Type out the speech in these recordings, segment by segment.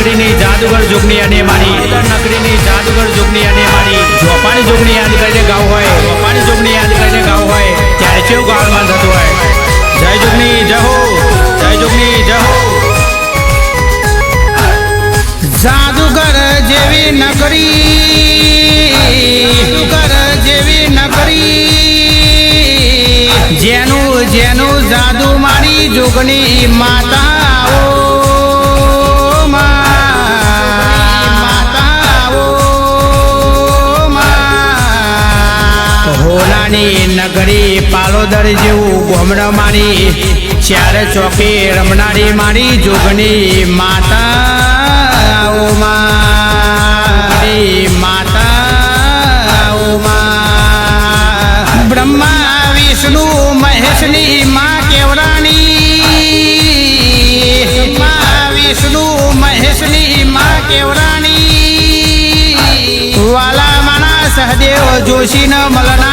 નગરીની જાદુગર જોગની અને મારી. નગરીની જાદુગર જોગની અને મારી. જોપાણી જોગની યાદ કરીને ગાવ હોય. જોપાણી જોગની યાદ કરીને ગાવ હોય. ત્યારે કેવું ગાવાનું થતું હોય? જય જોગની જય હો. જય જોગની જય હો. જાદુગર જેવી નગરી જાદુગર જેવી નગરી જેનું જેનું જાદુ મારી જોગની માતાઓ પાલોદર જેવું ગોમડ મારી, ચારે ચોકે રમનારી મારી જોગની માતાઓ મારી, માતાઓ માં બ્રહ્મા, વિષ્ણુ, મહેશની મા કેવરાણી. બ્રહ્મા વિષ્ણુ, મહેશની મા કેવરાણી. વાલા માણા સહદેવ જોશી ન મળનારી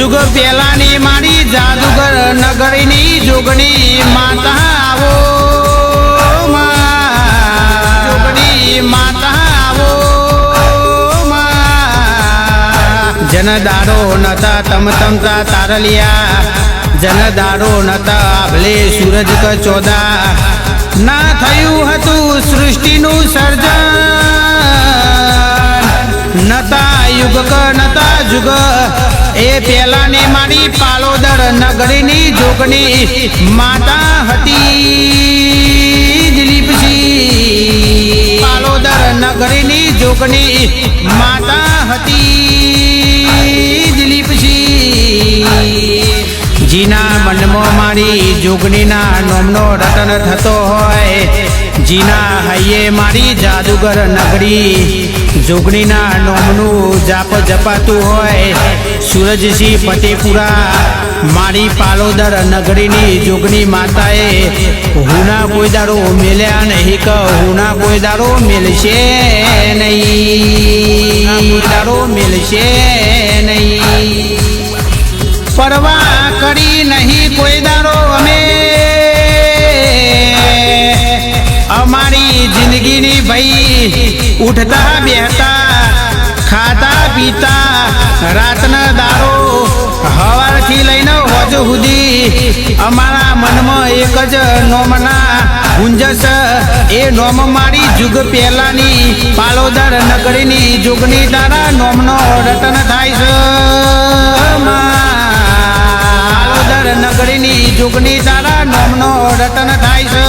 જુગ પેલાની મારી જાદુગર નગરીની જોગણી, માતા આવો. જોગણી માતા આવો જનદારો નતા તમ તમતા તારલિયા જનદારો નતા આભલે સૂરજ ક ચોદા ના થયું હતું સૃષ્ટિનું સર્જન, નતા યુગ ક નતા જુગ એ પેલાની મારી પાલોદર નગરીની જોગણી માતા હતી દિલીપસિંહ પાલોદર નગરીની જોગણી માતા હતી દિલીપસિંહ જીના મનમાં મારી જોગણીના નોમનો રતન થતો હોય. જીના હૈયે મારી જાદુગર નગરી. જોગણીના નોમનું જાપ જપાતું હોય. સૂરજસિંહ ફતેપુરા મારી પાલોદર નગરીની જોગણી માતાએ હુના કોઈ દાડો મેલ્યા નહીં, ક હુના કોઈ દાડો મેલશે નહીં દાડો મેલશે નહીં. પરવા કરી નહીં કોઈ દાડો અમે. અમારી જિંદગીની ભાઈ ઉઠતા બેહતા ખાતા પીતા રાતના દારો હવારથી લઈને હોજ સુધી અમારા મનમાં એક જ નોમના ગુંજસ એ નોમ મારી જુગ પહેલાની પાલોદર નગરીની જુગની તારા નોમનો રતન થાય છે પાલોદર નગરીની જુગની તારા નોમનો રતન થાય છે.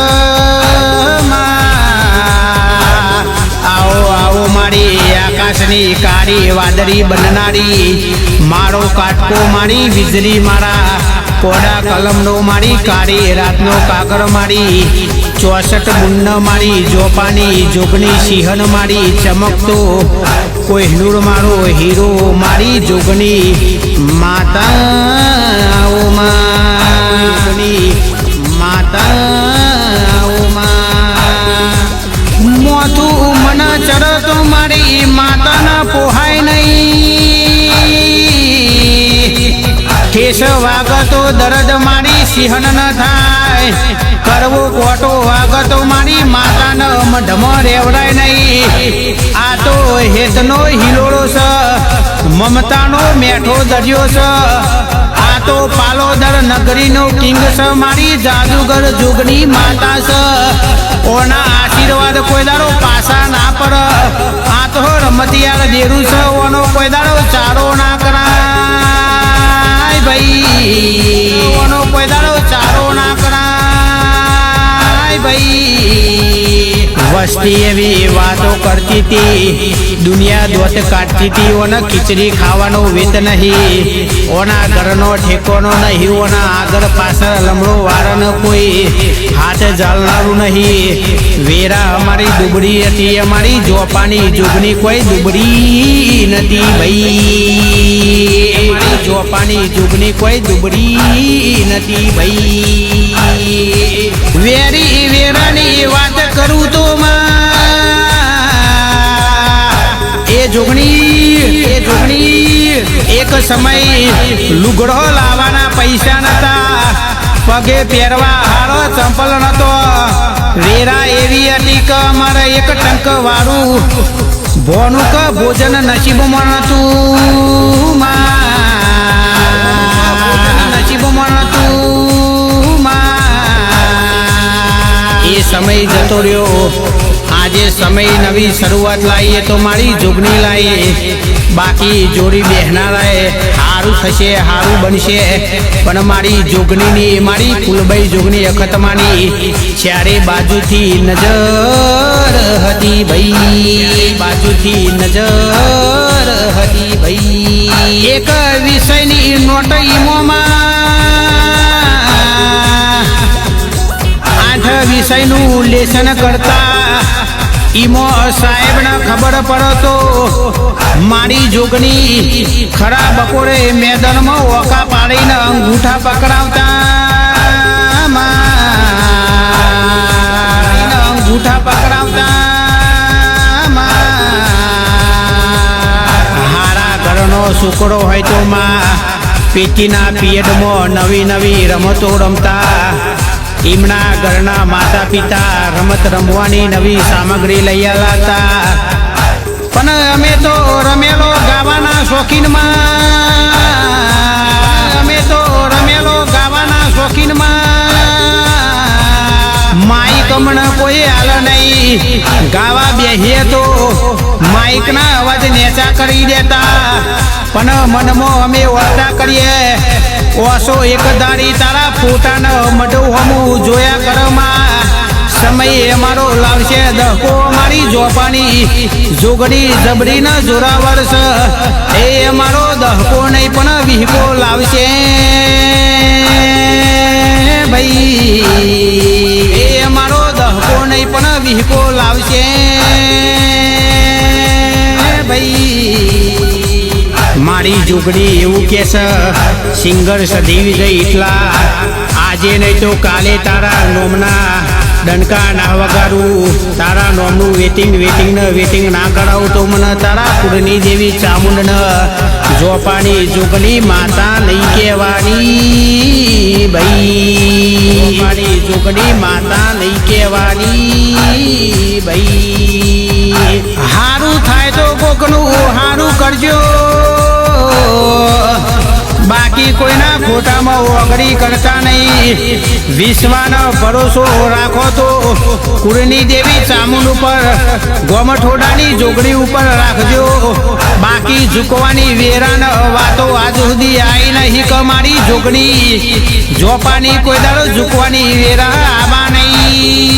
આવો મારી, આકાશની કાળી વાદળી બનનારી. મારો કાટકો મારી, વીજળી મારા. કોડા કલમનો મારી, કાળી રાતનો કાગળ મારી. ચોસઠ મુન્ન મારી, જોપાની જોગની સિંહન મારી. ચમકતો કોહિનૂર મારો, હીરો મારી જોગની માતાઓમાં માની ઠેસ વાગતો દર્દ મારી સિંહન ન થાય. કરવો કોટો વાગતો મારી માતાને મઢમ રેવડાય નહીં. આ તો હેતનો હિલોળો છે મમતાનો મેઠો દરિયો છે આ તો પાલોદર નગરીનો કિંગ છે મારી જાદુગર જુગની માતા છે ઓના આશીર્વાદ કોઈ દારો પાસા ના પર આ તો રમતિયાર દેરું છે ઓનો કોઈ દાડો ચારો ના કરાય. ભાઈ. ઓનો કોઈ દાડો ચારો ના કરાય ભાઈ. વસ્તી એવી વાતો કરતી હતી દુનિયા દોત કાઢતી હતી ઓના ખીચડી ખાવાનો વેત નહીં. ઓના ઘરનો ઠેકોનો નહીં. ઓના આગળ પાછળ લમડો વાળાનો કોઈ હાથ જાલનારું નહીં. વેરા અમારી દુબળી હતી. અમારી જોપાની જુગની કોઈ દુબળી નથી ભાઈ. જોપાની જુગની કોઈ દુબળી નથી ભાઈ. વેરી વેરાની વાત કરું તો એ જોગણી એ જોગણી, એક સમય લુગડો લાવવાના પૈસા નતા. પગે પહેરવા હારો ચંપલ નતો. વેરા એવી હતી કે અમારે એક ટંક વાળું ભોનું કે ભોજન નસીબ મળતું માં. એ જતો રહ્યો. આજે સમય નવી શરૂઆત લાવીએ તો મારી જોગણી લાવીએ બાકી જોડી બેહનારાએ સારું થશે સારું બનશે. પણ મારી જોગણીની મારી ફૂલબાઈ જોગણી અખતમાની ચારે બાજુથી નજર હતી ભાઈ. બાજુથી નજર હતી ભાઈ. એક વિષયની નોટ વિષયનું લેસન કરતા ઈમો સાહેબને ખબર પડતો, મારી જોગણી ખરા બપોરે મેદાનમાં ઓકા પાડીને અંગૂઠા પકડાવતા. અંગૂઠા પકડાવતા. હારા ઘરનો છોકરો હોય તો માં, પેટીના પિરિયડમાં નવી નવી રમતો રમતા એમના ઘરના માતા પિતા રમત રમવાની નવી સામગ્રી લઈ આવ્યા હતા પણ અમે તો રમેલો ગાવાના શોખીનમાં. અમે તો રમેલો ગાવાના શોખીનમાં. માઈક હમણાં કોઈ હાલ નહીં. ગાવા બેહીએ તો માઈકના અવાજ નેચા કરી દેતા. પણ મનમાં અમે વાર્તા કરીએ. ઓસો એક દાડી તારા ફોટાનો મઢું હમું જોયા કરમાં સમય અમારો લાવશે દહકો મારી જોપાની. જોગડી જબડી ન છે એ અમારો દહકો નહીં પણ વિહકો લાવશે. ભાઈ મારી જુગડી એવું કે છે, સિંગર સધી જઈ એટલા, આજે નહીં તો કાલે તારા નોમના ડંકા ના વગાડું, તારા નોમનું વેટિંગ વેટિંગ ને વેટિંગ ના કરાવું તો મને તારા કુડની જેવી ચામુંડ ન જોપાની જોગણી માતા નહીં કહેવાની. ભાઈ મારી જોગણી માતા નહીં કહેવાની, ભાઈ. હારું થાય તો કોકનું હારું કરજો. બાકી કોઈના ખોટામાં ઓગળી કરતા નહીં. વિશ્વાનો ભરોસો રાખો તો કુળની દેવી ચામુંડ ઉપર ગોમઠોડાની જોગડી ઉપર રાખજો. બાકી ઝૂકવાની વેરાન વાતો આજ સુધી આવી નહીં. કમારી જોગણી જોપાની કોઈ દાડો ઝૂકવાની વેરા આવા નહીં.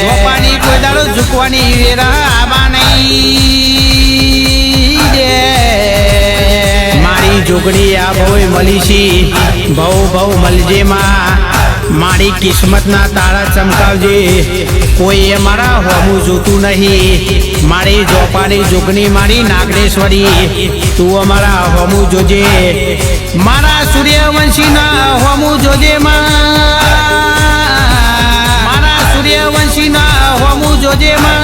જોપાની કોઈ દાડો ઝૂકવાની વેરા આવા નહીં. મારી જોગડી આ બહુ મળી છી. બહુ બહુ મળજે માં. મારી કિસ્મતના તારા ચમકાવજે. કોઈ મારા હોમું જોતું નહીં. મારી જોપાની જોગણી મારી નાગરેશ્વરી તું અમારા હોમું જોજે. મારા સૂર્યવંશીના હોમું જોજે માં. મારા સૂર્યવંશીના હોમું જોજે માં.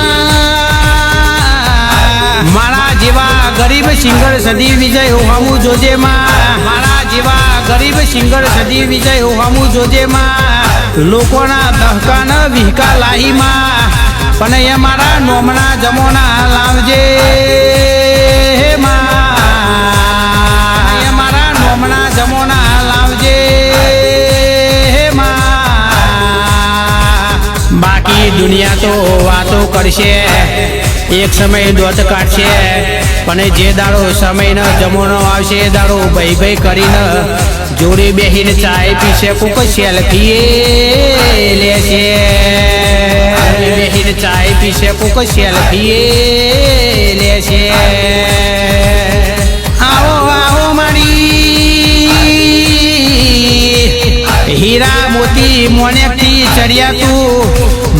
ગરીબ સિંગર સદી વિજય હોમું જોજે માં. મારા જેવા ગરીબ સિંગર સદી વિજય હોમું જોજે માં. લોકોના દહકાના વિહકા લાહીમાં પણ એ મારા નોમના જમોના લાવજે માં. એ મારા નોમના જમોના લાવજે માં. બાકી દુનિયા તો વાતો કરશે, એક સમય દોત કાઢશે. પણ જે દાડો સમયનો જમવાનો આવશે, એ દાડો ભાઈ ભાઈ કરીને જોડે બેહીને ચાય પીશે, કોક સેલ્ફી લે છે બેહીને ચાય પીશે, કોક સેલ્ફી છે આવો આવો મારી હીરા મોતી મોનેકથી ચડિયા તું,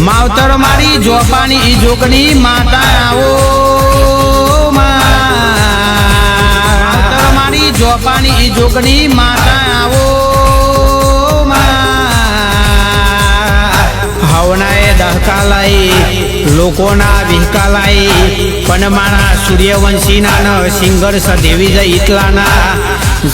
માવતર મારી જોપાની જોગણી માતા આવો. જોપાની જોગણી માતા આવો હવનાએ દહકા લાઈ, લોકોના વિહકા લાઈ, પણ મારા સૂર્યવંશીના સિંગર સદેવી જ ઇતલાના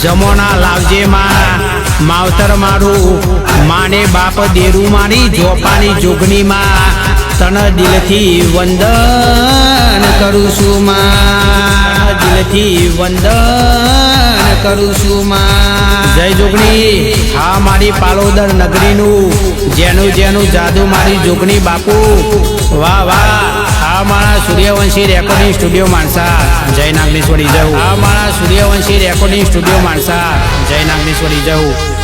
જમોના લાવજે માં, માવતર મારું, માને બાપ દેરું મારી, જોપાની જોગણીમાં તન દિલથી વંદન કરું છું માં. દિલથી વંદન કરું છું માં. જય જોગણી, હા મારી પાલોદર નગરીનું, જેનું જેનું જાદુ મારી જોગણી બાપુ. વાહ વાહ, હા મારા સૂર્યવંશી રેકોર્ડિંગ સ્ટુડિયો માણસા. જય નાગેશ્વરી જવું. આ મારા સૂર્યવંશી રેકોર્ડિંગ સ્ટુડિયો માણસા. જય નાગેશ્વરી હો.